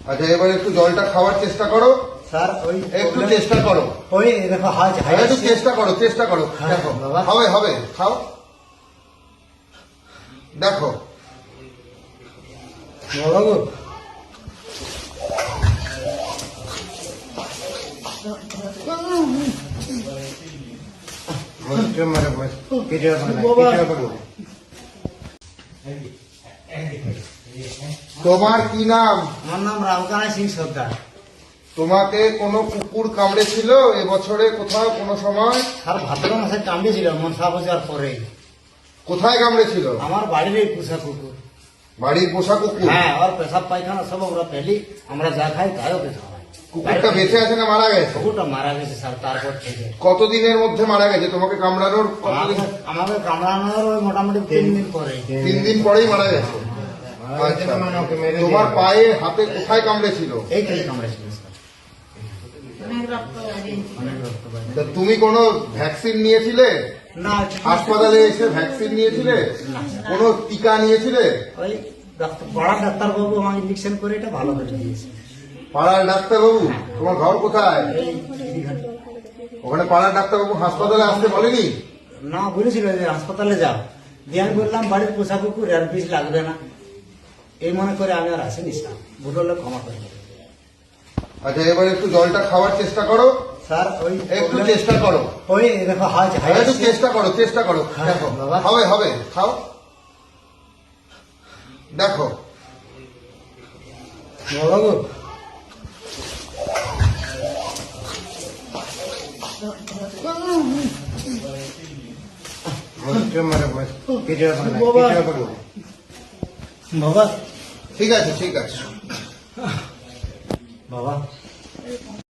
আচ্ছা এবার একটু জলটা খাওয়ার চেষ্টা করো। স্যার ওই একটু চেষ্টা করো। ওই দেখো হাজ হাই একটু চেষ্টা করো চেষ্টা করো। হ্যাঁ, দেখো হবে হবে খাও। দেখো। বাবু তোমার কি নাম? আমার নাম রামকানাই সিং সর্দার। তোমাকে কোনো কুকুর কামড়েছিল? এবছরে কোথাও কোনো সময়? আর ভাদ্র মাসে কামড়েছিল মনসা পূজার পরে। কোথায় কামড়েছিল? আমার বাড়ির এই পোষা কুকুর। বাড়ির পোষা কুকুর? হ্যাঁ আর পেশাব পায়খানা সব আমরা পেলি আমরা যা খাই তাইও পেশাব কুকুরটা বেঁচে আছে না মারা গেছে? কুকুরটা মারা গেছে স্যার তারপর থেকে। কতদিনের মধ্যে মারা গেছে? তোমাকে কামড়ানোর আমাকে কামড়ানোর মোটামুটি তিন দিন পরে। তিন দিন পরেই মারা গেছে? আচ্ছা। তোমার পায়ে হাতে কোথায় কামড়েছিল? এইখানে কামড়েছিল তুমি কোনো ভ্যাকসিন নিয়েছিলে? না হাসপাতালে এসে ভ্যাকসিন নিয়েছিলে? কোনো টিকা নিয়েছিলে? ওই ডাক্তার পাড়ার ডাক্তারবাবু আমাকে ইঞ্জেকশন করে এটা ভালো করে দিয়েছে। পাড়ার ডাক্তারবাবু তোমার ঘর কোথায়? ওখানে পাড়ার ডাক্তারবাবু হাসপাতালে আসতে বলেনি? না বলেছিল যে হাসপাতালে যাও। দিয়ে আমি বললাম বাড়ির পোষা কুকুর আর পিস লাগবে না। এই মনে করে আমি আর আসিনি স্যার। ভুল হলে ক্ষমা করে। আচ্ছা এবার একটু জলটা খাওয়ার চেষ্টা করো। স্যার ওই একটু চেষ্টা করো। ওই দেখো হাজ হাই একটু চেষ্টা করো চেষ্টা করো। হ্যাঁ, দেখো হবে হবে খাও। দেখো। বাবু বাবা। ঠিক আছে ঠিক আছে। বাবা।